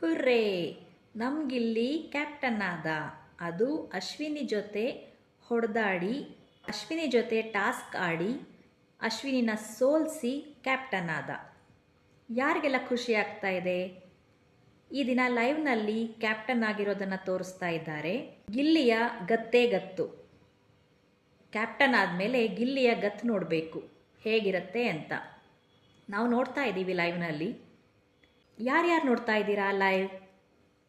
Hurray, ನಮ್ಗಿಲ್ಲಿ captain ಆದ ಅದು ಅಶ್ವಿನಿ ಜೊತೆ ಹೊಡೆದಾಡಿ, ಅಶ್ವಿನಿ ಜೊತೆ ಟಾಸ್ಕ್ ಆಡಿ, ಅಶ್ವಿನಿನ ಸೋಲಿಸಿ ಕ್ಯಾಪ್ಟನ್ ಆದ ಯಾರಿಗೆಲ್ಲ ಖುಷಿ ಆಗ್ತಾ ಇದೆ? ಈ ದಿನ ಲೈವ್ನಲ್ಲಿ ಕ್ಯಾಪ್ಟನ್ ಆಗಿರೋದನ್ನು ತೋರಿಸ್ತಾ ಇದ್ದಾರೆ. ಗಿಲ್ಲಿಯ ಗತ್ತೇ ಗತ್ತು. ಕ್ಯಾಪ್ಟನ್ ಆದಮೇಲೆ ಗಿಲ್ಲಿಯ ಗತ್ತು ನೋಡಬೇಕು. ಹೇಗಿರುತ್ತೆ ಅಂತ. ನಾವು ನೋಡ್ತಾ ಇದ್ದೀವಿ ಲೈವ್ನಲ್ಲಿ. ಯಾರ್ಯಾರು ನೋಡ್ತಾ ಇದ್ದೀರಾ ಲೈವ್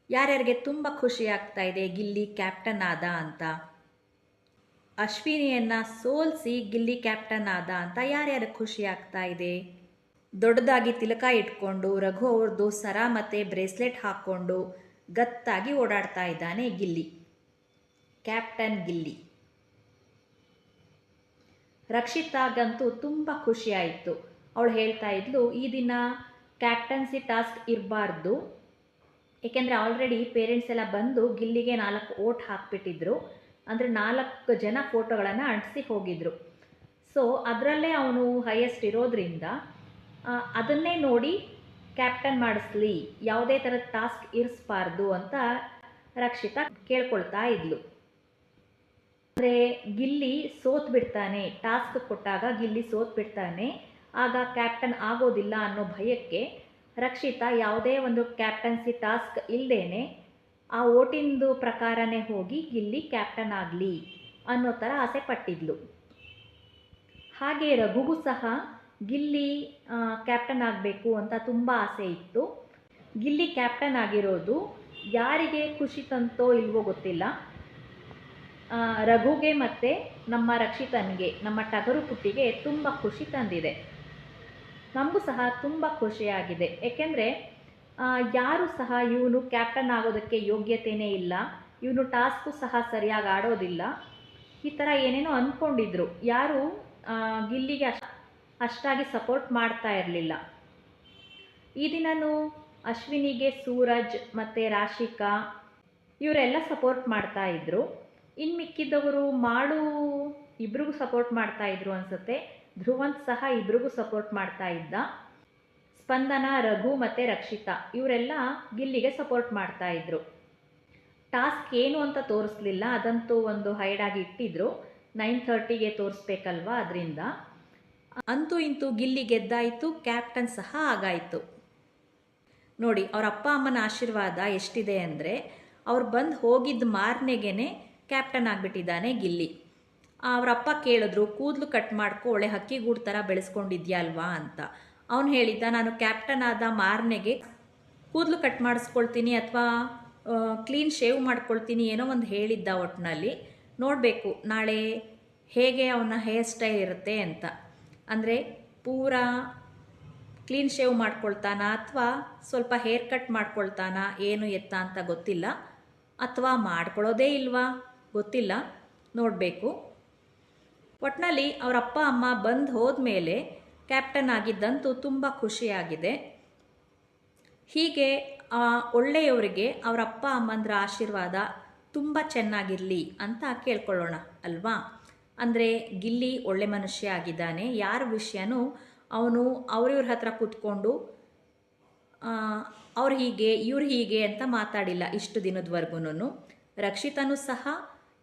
ಯಾರ್ಯಾರಿಗೆ ತುಂಬ ಖುಷಿ ಆಗ್ತಾ ಇದೆ ಗಿಲ್ಲಿ ಕ್ಯಾಪ್ಟನ್ ಆದ ಅಂತ? ಅಶ್ವಿನಿಯನ್ನು ಸೋಲಿಸಿ ಗಿಲ್ಲಿ ಕ್ಯಾಪ್ಟನ್ ಆದ ಅಂತ ಯಾರ್ಯಾರು ಖುಷಿ ಆಗ್ತಾ ಇದೆ? ದೊಡ್ಡದಾಗಿ ತಿಲಕ ಇಟ್ಕೊಂಡು ರಘು ಅವ್ರದ್ದು ಸರ ಮತ್ತು ಬ್ರೇಸ್ಲೆಟ್ ಹಾಕ್ಕೊಂಡು ಗತ್ತಾಗಿ ಓಡಾಡ್ತಾ ಇದ್ದಾನೆ ಗಿಲ್ಲಿ. ಕ್ಯಾಪ್ಟನ್ ಗಿಲ್ಲಿ. ರಕ್ಷಿತಾಗಂತೂ ತುಂಬ ಖುಷಿ ಆಯಿತು. ಅವಳು ಹೇಳ್ತಾ ಇದ್ಲು, ಈ ದಿನ ಕ್ಯಾಪ್ಟನ್ಸಿ ಟಾಸ್ಕ್ ಇರಬಾರ್ದು. ಏಕೆಂದರೆ ಆಲ್ರೆಡಿ ಪೇರೆಂಟ್ಸ್ ಎಲ್ಲ ಬಂದು ಗಿಲ್ಲಿಗೆ ನಾಲ್ಕು ಓಟ್ ಹಾಕಿಬಿಟ್ಟಿದ್ರು. ಅಂದರೆ ನಾಲ್ಕು ಜನ ಫೋಟೋಗಳನ್ನು ಅಂಟಿಸಿ ಹೋಗಿದ್ರು. ಸೊ ಅದರಲ್ಲೇ ಅವನು ಹೈಯೆಸ್ಟ್ ಇರೋದ್ರಿಂದ ಅದನ್ನೇ ನೋಡಿ ಕ್ಯಾಪ್ಟನ್ ಮಾಡಿಸ್ಲಿ, ಯಾವುದೇ ಥರದ ಟಾಸ್ಕ್ ಇರಿಸ್ಬಾರ್ದು ಅಂತ ರಕ್ಷಿತಾ ಕೇಳ್ಕೊಳ್ತಾ ಇದ್ಲು. ಅಂದರೆ ಗಿಲ್ಲಿ ಸೋತ್ ಬಿಡ್ತಾನೆ ಟಾಸ್ಕ್ ಕೊಟ್ಟಾಗ ಗಿಲ್ಲಿ ಸೋತ್ ಬಿಡ್ತಾನೆ ಆಗ ಕ್ಯಾಪ್ಟನ್ ಆಗೋದಿಲ್ಲ ಅನ್ನೋ ಭಯಕ್ಕೆ ರಕ್ಷಿತಾ ಯಾವುದೇ ಒಂದು ಕ್ಯಾಪ್ಟನ್ಸಿ ಟಾಸ್ಕ್ ಇಲ್ಲದೇನೆ ಆ ಓಟಿಂದು ಪ್ರಕಾರನೇ ಹೋಗಿ ಗಿಲ್ಲಿ ಕ್ಯಾಪ್ಟನ್ ಆಗಲಿ ಅನ್ನೋ ಥರ ಆಸೆ ಪಟ್ಟಿದ್ಲು ಹಾಗೆ ರಘುಗೂ ಸಹ ಗಿಲ್ಲಿ ಕ್ಯಾಪ್ಟನ್ ಆಗಬೇಕು ಅಂತ ತುಂಬ ಆಸೆ ಇತ್ತು. ಗಿಲ್ಲಿ ಕ್ಯಾಪ್ಟನ್ ಆಗಿರೋದು ಯಾರಿಗೆ ಖುಷಿ ತಂತೋ ಇಲ್ವೋ ಗೊತ್ತಿಲ್ಲ. ರಘುಗೆ ಮತ್ತು ನಮ್ಮ ರಕ್ಷಿತನಿಗೆ, ನಮ್ಮ ಟಗರು ಪುಟ್ಟಿಗೆ ತುಂಬ ಖುಷಿ ತಂದಿದೆ. ನಮಗೂ ಸಹ ತುಂಬ ಖುಷಿಯಾಗಿದೆ. ಏಕೆಂದರೆ ಯಾರು ಸಹ ಇವನು ಕ್ಯಾಪ್ಟನ್ ಆಗೋದಕ್ಕೆ ಯೋಗ್ಯತೆಯೇ ಇಲ್ಲ, ಇವನು ಟಾಸ್ಕು ಸಹ ಸರಿಯಾಗಿ ಆಡೋದಿಲ್ಲ. ಈ ಥರ ಏನೇನೋ ಅಂದ್ಕೊಂಡಿದ್ರು ಯಾರು ಗಿಲ್ಲಿಗೆ ಅಷ್ಟ್, ಅಷ್ಟಾಗಿ ಸಪೋರ್ಟ್ ಮಾಡ್ತಾ ಇರಲಿಲ್ಲ. ಈ ದಿನನೂ ಅಶ್ವಿನಿಗೆ ಸೂರಜ್ ಮತ್ತು ರಾಶಿಕಾ ಇವರೆಲ್ಲ ಸಪೋರ್ಟ್ ಮಾಡ್ತಾ ಇದ್ರು. ಇನ್ನು ಮಿಕ್ಕಿದ್ದವರು ಮಾಡು ಇಬ್ರಿಗೂ ಸಪೋರ್ಟ್ ಮಾಡ್ತಾ ಇದ್ರು ಅನ್ಸುತ್ತೆ. ಧ್ರುವಂತ್ ಸಹ ಇಬ್ರಿಗೂ ಸಪೋರ್ಟ್ ಮಾಡ್ತಾ ಇದ್ದ. ಸ್ಪಂದನ, ರಘು ಮತ್ತು ರಕ್ಷಿತಾ ಇವರೆಲ್ಲ ಗಿಲ್ಲಿಗೆ ಸಪೋರ್ಟ್ ಮಾಡ್ತಾ ಇದ್ರು. ಟಾಸ್ಕ್ ಏನು ಅಂತ ತೋರಿಸ್ಲಿಲ್ಲ, ಅದಂತೂ ಒಂದು ಹೈಡಾಗಿ ಇಟ್ಟಿದ್ರು. ನೈನ್ ಥರ್ಟಿಗೆ ತೋರಿಸ್ಬೇಕಲ್ವಾ ಅದರಿಂದ? ಅಂತೂ ಇಂತೂ ಗಿಲ್ಲಿ ಗೆದ್ದಾಯಿತು ಕ್ಯಾಪ್ಟನ್ ಸಹ ಆಗಾಯಿತು. ನೋಡಿ, ಅವ್ರ ಅಪ್ಪ ಅಮ್ಮನ ಆಶೀರ್ವಾದ ಎಷ್ಟಿದೆ ಅಂದರೆ, ಅವ್ರು ಬಂದು ಹೋಗಿದ್ದ ಮಾರನೆಗೆ ಕ್ಯಾಪ್ಟನ್ ಆಗಿಬಿಟ್ಟಿದ್ದಾನೆ ಗಿಲ್ಲಿ. ಅವರಪ್ಪ ಕೇಳಿದ್ರು, ಕೂದಲು ಕಟ್ ಮಾಡ್ಕೊ, ಒಳ್ಳೆ ಹಕ್ಕಿಗೂಡು ಥರ ಬೆಳೆಸ್ಕೊಂಡಿದ್ಯಾ ಅಲ್ವಾ? ಅಂತ. ಅವನು ಹೇಳಿದ್ದ, ನಾನು ಕ್ಯಾಪ್ಟನ್ ಆದ ಮಾರ್ನೆಗೆ ಕೂದಲು ಕಟ್ ಮಾಡಿಸ್ಕೊಳ್ತೀನಿ ಅಥವಾ ಕ್ಲೀನ್ ಶೇವ್ ಮಾಡ್ಕೊಳ್ತೀನಿ, ಏನೋ ಒಂದು ಹೇಳಿದ್ದ ಒಟ್ಟಿನಲ್ಲಿ ನೋಡಬೇಕು, ನಾಳೆ ಹೇಗೆ ಅವನ ಹೇರ್ ಸ್ಟೈಲ್ ಇರುತ್ತೆ ಅಂತ. ಅಂದರೆ ಪೂರಾ ಕ್ಲೀನ್ ಶೇವ್ ಮಾಡ್ಕೊಳ್ತಾನ ಅಥವಾ ಸ್ವಲ್ಪ ಹೇರ್ ಕಟ್ ಮಾಡ್ಕೊಳ್ತಾನ, ಏನು ಎತ್ತ ಅಂತ ಗೊತ್ತಿಲ್ಲ. ಅಥವಾ ಮಾಡ್ಕೊಳ್ಳೋದೇ ಇಲ್ವಾ, ಗೊತ್ತಿಲ್ಲ. ನೋಡಬೇಕು. ಒಟ್ಟಿನಲ್ಲಿ ಅವರ ಅಪ್ಪ, ಅಮ್ಮ ಬಂದು ಹೋದ್ಮೇಲೆ ಕ್ಯಾಪ್ಟನ್ ಆಗಿದ್ದಂತೂ ತುಂಬ ಖುಷಿಯಾಗಿದೆ. ಹೀಗೆ ಒಳ್ಳೆಯವರಿಗೆ ಅವರ ಅಪ್ಪ, ಅಮ್ಮಂದ್ರ ಆಶೀರ್ವಾದ ತುಂಬ ಚೆನ್ನಾಗಿರಲಿ ಅಂತ ಕೇಳ್ಕೊಳ್ಳೋಣ ಅಲ್ವಾ? ಅಂದರೆ ಗಿಲ್ಲಿ ಒಳ್ಳೆ ಮನುಷ್ಯ ಆಗಿದ್ದಾನೆ, ಯಾರ ವಿಷಯನೂ ಅವನು ಅವ್ರಿವ್ರ ಹತ್ರ ಕೂತ್ಕೊಂಡು ಅವ್ರು ಹೀಗೆ, ಇವ್ರು ಹೀಗೆ ಅಂತ ಮಾತಾಡಿಲ್ಲ ಇಷ್ಟು ದಿನದವರೆಗೂ ರಕ್ಷಿತನೂ ಸಹ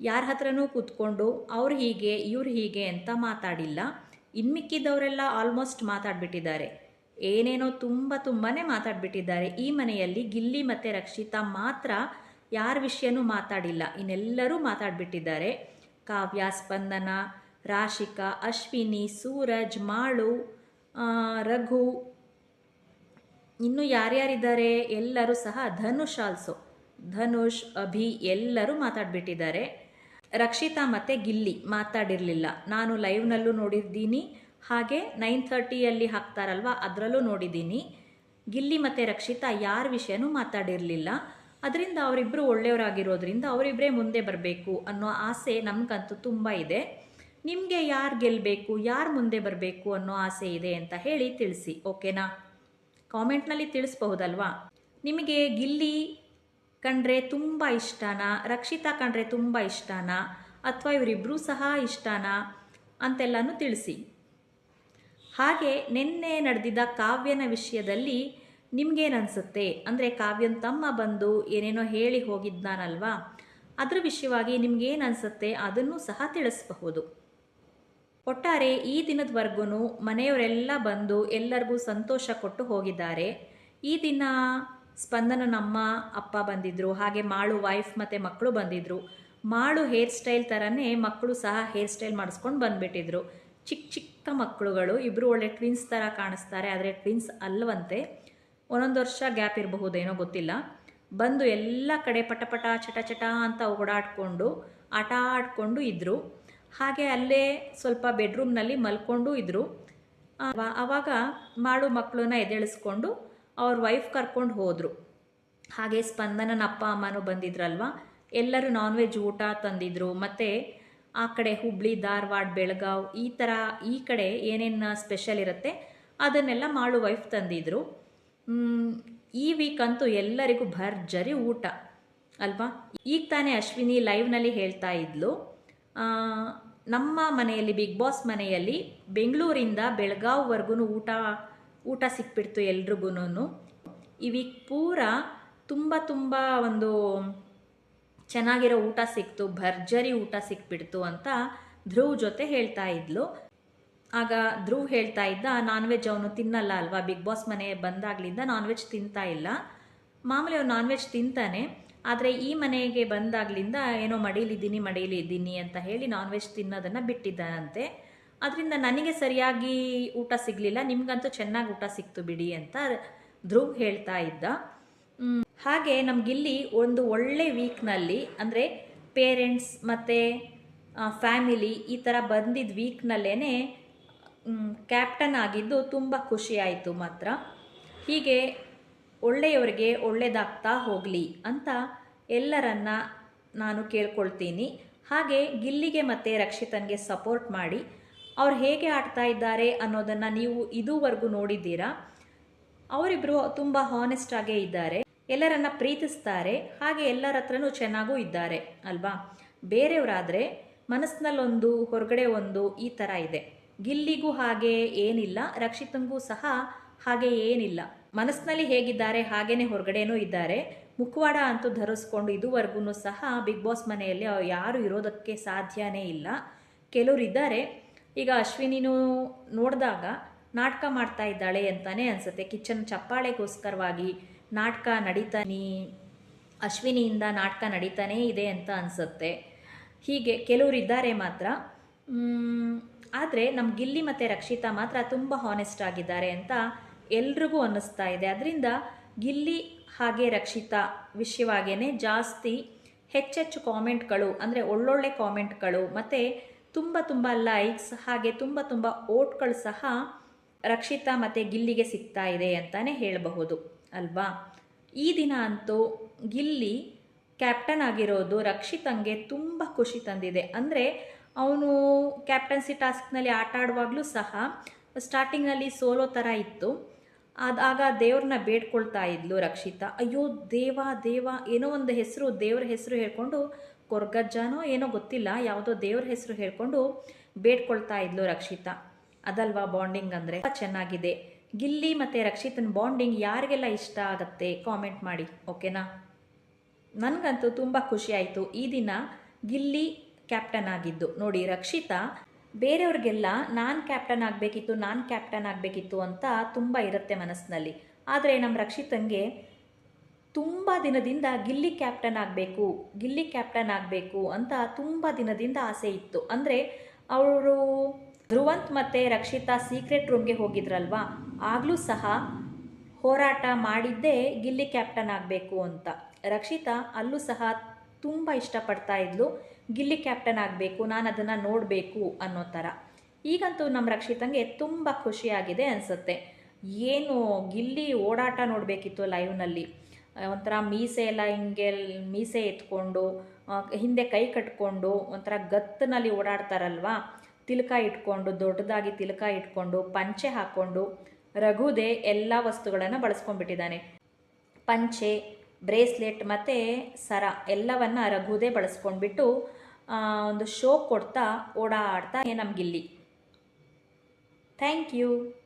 ಯಾರ ಹತ್ರನೂ ಕೂತ್ಕೊಂಡು ಅವ್ರು ಹೀಗೆ, ಇವ್ರು ಹೀಗೆ ಅಂತ ಮಾತಾಡಿಲ್ಲ. ಇನ್ಮಿಕ್ಕಿದ್ದವರೆಲ್ಲ ಆಲ್ಮೋಸ್ಟ್ ಮಾತಾಡ್ಬಿಟ್ಟಿದ್ದಾರೆ. ಏನೇನೋ ತುಂಬ ತುಂಬಾ ಮಾತಾಡ್ಬಿಟ್ಟಿದ್ದಾರೆ. ಈ ಮನೆಯಲ್ಲಿ ಗಿಲ್ಲಿ ಮತ್ತು ರಕ್ಷಿತಾ ಮಾತ್ರ ಯಾರ ವಿಷಯನೂ ಮಾತಾಡಿಲ್ಲ. ಇನ್ನೆಲ್ಲರೂ ಮಾತಾಡ್ಬಿಟ್ಟಿದ್ದಾರೆ. ಕಾವ್ಯ, ಸ್ಪಂದನ, ರಾಶಿಕಾ, ಅಶ್ವಿನಿ, ಸೂರಜ್, ಮಾಳು ರಘು. ಇನ್ನು ಯಾರ್ಯಾರಿದ್ದಾರೆ? ಎಲ್ಲರೂ ಸಹ ಧನುಷ್ ಆಲ್ಸೋ ಧನುಷ್, ಅಭಿ ಎಲ್ಲರೂ ಮಾತಾಡ್ಬಿಟ್ಟಿದ್ದಾರೆ. ರಕ್ಷಿತಾ ಮತ್ತು ಗಿಲ್ಲಿ ಮಾತಾಡಿರಲಿಲ್ಲ. ನಾನು ಲೈವ್ನಲ್ಲೂ ನೋಡಿದ್ದೀನಿ. ಹಾಗೆ ನೈನ್ ಥರ್ಟಿಯಲ್ಲಿ ಹಾಕ್ತಾರಲ್ವ? ಅದರಲ್ಲೂ ನೋಡಿದ್ದೀನಿ. ಗಿಲ್ಲಿ ಮತ್ತು ರಕ್ಷಿತಾ ಯಾರ ವಿಷಯನೂ ಮಾತಾಡಿರಲಿಲ್ಲ. ಅದರಿಂದ ಅವರಿಬ್ಬರು ಒಳ್ಳೆಯವರಾಗಿರೋದ್ರಿಂದ ಅವರಿಬ್ಬರೇ ಮುಂದೆ ಬರಬೇಕು ಅನ್ನೋ ಆಸೆ ನಮಗಂತೂ ತುಂಬ ಇದೆ. ನಿಮಗೆ ಯಾರು ಗೆಲ್ಲಬೇಕು ಯಾರು ಮುಂದೆ ಬರಬೇಕು ಅನ್ನೋ ಆಸೆ ಇದೆ ಅಂತ ಹೇಳಿ ತಿಳಿಸಿ, ಓಕೆನಾ? ಕಾಮೆಂಟ್ನಲ್ಲಿ ತಿಳಿಸ್ಬಹುದಲ್ವಾ? ನಿಮಗೆ ಗಿಲ್ಲಿ ಕಂಡ್ರೆ ತುಂಬ ಇಷ್ಟನಾ? ರಕ್ಷಿತಾ ಕಂಡ್ರೆ ತುಂಬ ಇಷ್ಟನಾ? ಅಥವಾ ಇವರಿಬ್ಬರೂ ಸಹ ಇಷ್ಟನಾ? ಅಂತೆಲ್ಲನೂ ತಿಳಿಸಿ. ಹಾಗೆ ನಿನ್ನೆ ನಡೆದಿದ್ದ ಕಾವ್ಯನ ವಿಷಯದಲ್ಲಿ ನಿಮಗೇನನ್ಸುತ್ತೆ? ಅಂದರೆ ಕಾವ್ಯನ ತಮ್ಮ ಬಂದು ಏನೇನೋ ಹೇಳಿ ಹೋಗಿದ್ದಾನಲ್ವಾ? ಅದರ ವಿಷಯವಾಗಿ ನಿಮ್ಗೇನು ಅನಿಸುತ್ತೆ ಅದನ್ನು ಸಹ ತಿಳಿಸಬಹುದು. ಒಟ್ಟಾರೆ ಈ ದಿನದವರೆಗೂ ಮನೆಯವರೆಲ್ಲ ಬಂದು ಎಲ್ಲರಿಗೂ ಸಂತೋಷ ಕೊಟ್ಟು ಹೋಗಿದ್ದಾರೆ. ಈ ದಿನ ಸ್ಪಂದನ ನಮ್ಮ ಅಪ್ಪ ಬಂದಿದ್ದರು ಹಾಗೆ ಮಾಳು ವೈಫ್ ಮತ್ತು ಮಕ್ಕಳು ಬಂದಿದ್ದರು ಮಾಳು ಹೇರ್ ಸ್ಟೈಲ್ ಥರನೇ ಮಕ್ಕಳು ಸಹ ಹೇರ್ ಸ್ಟೈಲ್ ಮಾಡಿಸ್ಕೊಂಡು ಬಂದುಬಿಟ್ಟಿದ್ರು. ಚಿಕ್ಕ ಚಿಕ್ಕ ಮಕ್ಕಳುಗಳು ಇಬ್ಬರು ಒಳ್ಳೆ ಟ್ವಿನ್ಸ್ ಥರ ಕಾಣಿಸ್ತಾರೆ, ಆದರೆ ಟ್ವಿನ್ಸ್ ಅಲ್ಲವಂತೆ ಒಂದೊಂದು ವರ್ಷ ಗ್ಯಾಪ್ ಇರಬಹುದೇನೋ ಗೊತ್ತಿಲ್ಲ. ಬಂದು ಎಲ್ಲ ಕಡೆ ಪಟಪಟ ಪಟ, ಚಟ ಚಟ ಅಂತ ಓಡಾಡಿಕೊಂಡು, ಆಟ ಆಡಿಕೊಂಡು ಇದ್ದರು ಹಾಗೆ ಅಲ್ಲೇ ಸ್ವಲ್ಪ ಬೆಡ್ರೂಮ್ನಲ್ಲಿ ಮಲ್ಕೊಂಡು ಇದ್ದರು ಅವಾಗ ಮಾಡು ಮಕ್ಕಳನ್ನ ಎದ್ದೇಳಿಸ್ಕೊಂಡು ಅವ್ರ ವೈಫ್ ಕರ್ಕೊಂಡು ಹೋದರು. ಹಾಗೆ ಸ್ಪಂದನನ ಅಪ್ಪ ಅಮ್ಮನೂ ಬಂದಿದ್ರಲ್ವ? ಎಲ್ಲರೂ ನಾನ್ ವೆಜ್ ಊಟ ತಂದಿದ್ರು. ಮತ್ತು ಆ ಕಡೆ ಹುಬ್ಳಿ, ಧಾರವಾಡ, ಬೆಳಗಾವ್ ಈ ಥರ ಈ ಕಡೆ ಏನೇನು ಸ್ಪೆಷಲ್ ಇರುತ್ತೆ ಅದನ್ನೆಲ್ಲ ಮಾಳು ವೈಫ್ ತಂದಿದ್ರು. ಈ ವೀಕ್ ಅಂತೂ ಎಲ್ಲರಿಗೂ ಭರ್ಜರಿ ಊಟ. ಅಲ್ವಾ? ಈಗ ತಾನೇ ಅಶ್ವಿನಿ ಲೈವ್ನಲ್ಲಿ ಹೇಳ್ತಾ ಇದ್ಲು. ನಮ್ಮ ಮನೆಯಲ್ಲಿ ಬಿಗ್ ಬಾಸ್ ಮನೆಯಲ್ಲಿ ಬೆಂಗಳೂರಿಂದ ಬೆಳಗಾವ್ವರೆಗೂ ಊಟ ಊಟ ಸಿಕ್ಬಿಡ್ತು ಎಲ್ರಿಗೂ ಈ ಪೂರ ತುಂಬ ತುಂಬ ಒಂದು ಚೆನ್ನಾಗಿರೋ ಊಟ ಸಿಕ್ತು, ಭರ್ಜರಿ ಊಟ ಸಿಕ್ಬಿಡ್ತು ಅಂತ ಧ್ರುವ್ ಜೊತೆ ಹೇಳ್ತಾ ಇದ್ಲು. ಆಗ ಧ್ರುವ್ ಹೇಳ್ತಾ ಇದ್ದ ನಾನ್ ವೆಜ್ ಅವನು ತಿನ್ನಲ್ಲ ಅಲ್ವಾ? ಬಿಗ್ ಬಾಸ್ ಮನೆ ಬಂದಾಗ್ಲಿಂದ ನಾನ್ ವೆಜ್ ತಿಂತಾ ಇಲ್ಲ. ಮಾಮೂಲಿ ಅವ್ನು ನಾನ್ ವೆಜ್ ತಿಂತಾನೆ, ಆದರೆ ಈ ಮನೆಗೆ ಬಂದಾಗ್ಲಿಂದ ಏನೋ ಮಡೀಲಿದ್ದೀನಿ ಮಡೀಲಿದ್ದೀನಿ ಅಂತ ಹೇಳಿ ನಾನ್ ವೆಜ್ ತಿನ್ನೋದನ್ನು ಬಿಟ್ಟಿದ್ದಾನಂತೆ. ಅದರಿಂದ ನನಗೆ ಸರಿಯಾಗಿ ಊಟ ಸಿಗಲಿಲ್ಲ, ನಿಮಗಂತೂ ಚೆನ್ನಾಗಿ ಊಟ ಸಿಕ್ತು ಬಿಡಿ ಅಂತ ಧ್ರುವ್ ಹೇಳ್ತಾ ಇದ್ದ. ಹಾಗೆ ನಮಗಿಲ್ಲಿ ಒಂದು ಒಳ್ಳೆ ವೀಕ್ನಲ್ಲಿ ಅಂದರೆ ಪೇರೆಂಟ್ಸ್ ಮತ್ತು ಫ್ಯಾಮಿಲಿ ಈ ಥರ ಬಂದಿದ್ದ ವೀಕ್ನಲ್ಲೇ ಕ್ಯಾಪ್ಟನ್ ಆಗಿದ್ದು ತುಂಬ ಖುಷಿಯಾಯಿತು ಮಾತ್ರ. ಹೀಗೆ ಒಳ್ಳೆಯವರಿಗೆ ಒಳ್ಳೆಯದಾಗ್ತಾ ಹೋಗಲಿ ಅಂತ ಎಲ್ಲರನ್ನ ನಾನು ಕೇಳ್ಕೊಳ್ತೀನಿ. ಹಾಗೆ ಗಿಲ್ಲಿಗೆ ಮತ್ತು ರಕ್ಷಿತನಿಗೆ ಸಪೋರ್ಟ್ ಮಾಡಿ ಅವ್ರು ಹೇಗೆ ಆಡ್ತಾ ಇದ್ದಾರೆ ಅನ್ನೋದನ್ನು ನೀವು ಇದುವರೆಗೂ ನೋಡಿದ್ದೀರಾ? ಅವರಿಬ್ಬರು ತುಂಬ ಹಾನೆಸ್ಟ್ ಆಗೇ ಇದ್ದಾರೆ. ಎಲ್ಲರನ್ನ ಪ್ರೀತಿಸ್ತಾರೆ. ಹಾಗೆ ಎಲ್ಲರ ಹತ್ರನೂ ಚೆನ್ನಾಗೂ ಇದ್ದಾರೆ, ಅಲ್ವಾ? ಬೇರೆಯವರಾದರೆ ಮನಸ್ಸಿನಲ್ಲೊಂದು, ಹೊರಗಡೆ ಒಂದು ಈ ಥರ ಇದೆ. ಗಿಲ್ಲಿಗೂ ಹಾಗೆ ಏನಿಲ್ಲ, ರಕ್ಷಿತಂಗೂ ಸಹ ಹಾಗೆ ಏನಿಲ್ಲ. ಮನಸ್ಸಿನಲ್ಲಿ ಹೇಗಿದ್ದಾರೆ, ಹಾಗೇನೆ ಹೊರಗಡೆನೂ ಇದ್ದಾರೆ. ಮುಖವಾಡ ಅಂತೂ ಧರಿಸ್ಕೊಂಡು ಇದುವರೆಗೂ ಸಹ ಬಿಗ್ ಬಾಸ್ ಮನೆಯಲ್ಲಿ ಯಾರು ಇರೋದಕ್ಕೆ ಸಾಧ್ಯನೇ ಇಲ್ಲ. ಕೆಲವರು ಇದ್ದಾರೆ ಈಗ ಅಶ್ವಿನಿನೂ ನೋಡಿದಾಗ ನಾಟಕ ಮಾಡ್ತಾ ಇದ್ದಾಳೆ ಅಂತಾನೆ ಅನಿಸುತ್ತೆ. ಕಿಚನ್ ಚಪ್ಪಾಳೆಗೋಸ್ಕರವಾಗಿ ನಾಟಕ ನಡೀತಾನೆ ಅಶ್ವಿನಿಯಿಂದ ನಾಟಕ ನಡೀತಾನೇ ಇದೆ ಅಂತ ಅನಿಸುತ್ತೆ. ಹೀಗೆ ಕೆಲವರು ಇದ್ದಾರೆ ಮಾತ್ರ ಆದರೆ ನಮ್ಮ ಗಿಲ್ಲಿ ಮತ್ತು ರಕ್ಷಿತಾ ಮಾತ್ರ ತುಂಬ ಹಾನೆಸ್ಟ್ ಆಗಿದ್ದಾರೆ ಅಂತ ಎಲ್ರಿಗೂ ಅನ್ನಿಸ್ತಾ ಇದೆ. ಅದರಿಂದ ಗಿಲ್ಲಿ ಹಾಗೆ ರಕ್ಷಿತಾ ವಿಷಯವಾಗೇ ಜಾಸ್ತಿ ಹೆಚ್ಚೆಚ್ಚು ಕಾಮೆಂಟ್ಗಳು ಅಂದರೆ ಒಳ್ಳೊಳ್ಳೆ ಕಾಮೆಂಟ್ಗಳು ಮತ್ತು ತುಂಬ ತುಂಬ ಲೈಕ್ಸ್ ಹಾಗೆ ತುಂಬ ತುಂಬ ಓಟ್ಗಳು ಸಹ ರಕ್ಷಿತಾ ಮತ್ತು ಗಿಲ್ಲಿಗೆ ಸಿಗ್ತಾ ಇದೆ ಅಂತಲೇ ಹೇಳಬಹುದು, ಅಲ್ವಾ? ಈ ದಿನ ಅಂತೂ ಗಿಲ್ಲಿ ಕ್ಯಾಪ್ಟನ್ ಆಗಿರೋದು ರಕ್ಷಿತಂಗೆ ತುಂಬ ಖುಷಿ ತಂದಿದೆ. ಅಂದರೆ ಅವನು ಕ್ಯಾಪ್ಟನ್ಸಿ ಟಾಸ್ಕ್ನಲ್ಲಿ ಆಟ ಆಡುವಾಗಲೂ ಸಹ ಸ್ಟಾರ್ಟಿಂಗ್ನಲ್ಲಿ ಸೋಲೋ ಥರ ಇತ್ತು. ಅದಾಗ ದೇವ್ರನ್ನ ಬೇಡ್ಕೊಳ್ತಾ ಇದ್ಲು ರಕ್ಷಿತಾ. ಅಯ್ಯೋ ದೇವ ದೇವ, ಏನೋ ಒಂದು ಹೆಸರು ದೇವ್ರ ಹೆಸರು ಹೇಳ್ಕೊಂಡು ಕೊರ್ಗಜ್ಜನೋ ಏನೋ ಗೊತ್ತಿಲ್ಲ, ಯಾವುದೋ ದೇವ್ರ ಹೆಸರು ಹೇಳ್ಕೊಂಡು ಬೇಡ್ಕೊಳ್ತಾ ಇದ್ಲು ರಕ್ಷಿತಾ. ಅದಲ್ವಾ ಬಾಂಡಿಂಗ್ ಅಂದರೆ? ಚೆನ್ನಾಗಿದೆ. ಗಿಲ್ಲಿ ಮತ್ತು ರಕ್ಷಿತನ ಬಾಂಡಿಂಗ್ ಯಾರಿಗೆಲ್ಲ ಇಷ್ಟ ಆಗತ್ತೆ ಕಾಮೆಂಟ್ ಮಾಡಿ ಓಕೆನಾ ನನಗಂತೂ ತುಂಬ ಖುಷಿ ಆಯಿತು. ಈ ದಿನ ಗಿಲ್ಲಿ ಕ್ಯಾಪ್ಟನ್ ಆಗಿದ್ದು. ನೋಡಿ, ರಕ್ಷಿತಾ, ಬೇರೆಯವ್ರಿಗೆಲ್ಲ ನಾನು ಕ್ಯಾಪ್ಟನ್ ಆಗಬೇಕಿತ್ತು, ನಾನು ಕ್ಯಾಪ್ಟನ್ ಆಗಬೇಕಿತ್ತು ಅಂತ ತುಂಬ ಇರುತ್ತೆ ಮನಸ್ಸಿನಲ್ಲಿ. ಆದರೆ ನಮ್ಮ ರಕ್ಷಿತಂಗೆ ತುಂಬ ದಿನದಿಂದ ಗಿಲ್ಲಿ ಕ್ಯಾಪ್ಟನ್ ಆಗಬೇಕು, ಗಿಲ್ಲಿ ಕ್ಯಾಪ್ಟನ್ ಆಗಬೇಕು ಅಂತ ತುಂಬ ದಿನದಿಂದ ಆಸೆ ಇತ್ತು. ಅಂದರೆ ಅವರು ಧ್ರುವಂತ್ ಮತ್ತು ರಕ್ಷಿತಾ ಸೀಕ್ರೆಟ್ ರೂಮ್ಗೆ ಹೋಗಿದ್ರಲ್ವಾ? ಆಗಲೂ ಸಹ ಹೋರಾಟ ಮಾಡಿದ್ದೇ ಗಿಲ್ಲಿ ಕ್ಯಾಪ್ಟನ್ ಆಗಬೇಕು ಅಂತ. ರಕ್ಷಿತಾ ಅಲ್ಲೂ ಸಹ ತುಂಬ ಇಷ್ಟಪಡ್ತಾ ಇದ್ಲು, ಗಿಲ್ಲಿ ಕ್ಯಾಪ್ಟನ್ ಆಗಬೇಕು ನಾನು ಅದನ್ನು ನೋಡಬೇಕು ಅನ್ನೋ ಥರ ಈಗಂತೂ ನಮ್ಮ ರಕ್ಷಿತಂಗೆ ತುಂಬ ಖುಷಿಯಾಗಿದೆ ಅನಿಸುತ್ತೆ. ಏನು ಗಿಲ್ಲಿ ಓಡಾಟ ನೋಡಬೇಕಿತ್ತು ಲೈವ್ನಲ್ಲಿ ಒಂಥರ ಮೀಸೆ ಎಲ್ಲ ಹಿಂಗೆ ಮೀಸೆ ಎತ್ಕೊಂಡು ಹಿಂದೆ ಕೈ ಕಟ್ಕೊಂಡು, ಒಂಥರ ಗತ್ತಿನಲ್ಲಿ ಓಡಾಡ್ತಾರಲ್ವಾ? ತಿಲಕ ಇಟ್ಕೊಂಡು, ದೊಡ್ಡದಾಗಿ ತಿಲಕ ಇಟ್ಕೊಂಡು, ಪಂಚೆ ಹಾಕ್ಕೊಂಡು ರಘುದೇ ಎಲ್ಲ ವಸ್ತುಗಳನ್ನು ಬಳಸ್ಕೊಂಡ್ಬಿಟ್ಟಿದ್ದಾನೆ. ಪಂಚೆ, ಬ್ರೇಸ್ಲೆಟ್ ಮತ್ತು ಸರ ಎಲ್ಲವನ್ನು ರಘುದೇ ಬಳಸ್ಕೊಂಡ್ಬಿಟ್ಟು ಒಂದು ಶೋ ಕೊಡ್ತಾ ಓಡಾಡ್ತಾ ನಮಗಿಲ್ಲಿ. Thank you.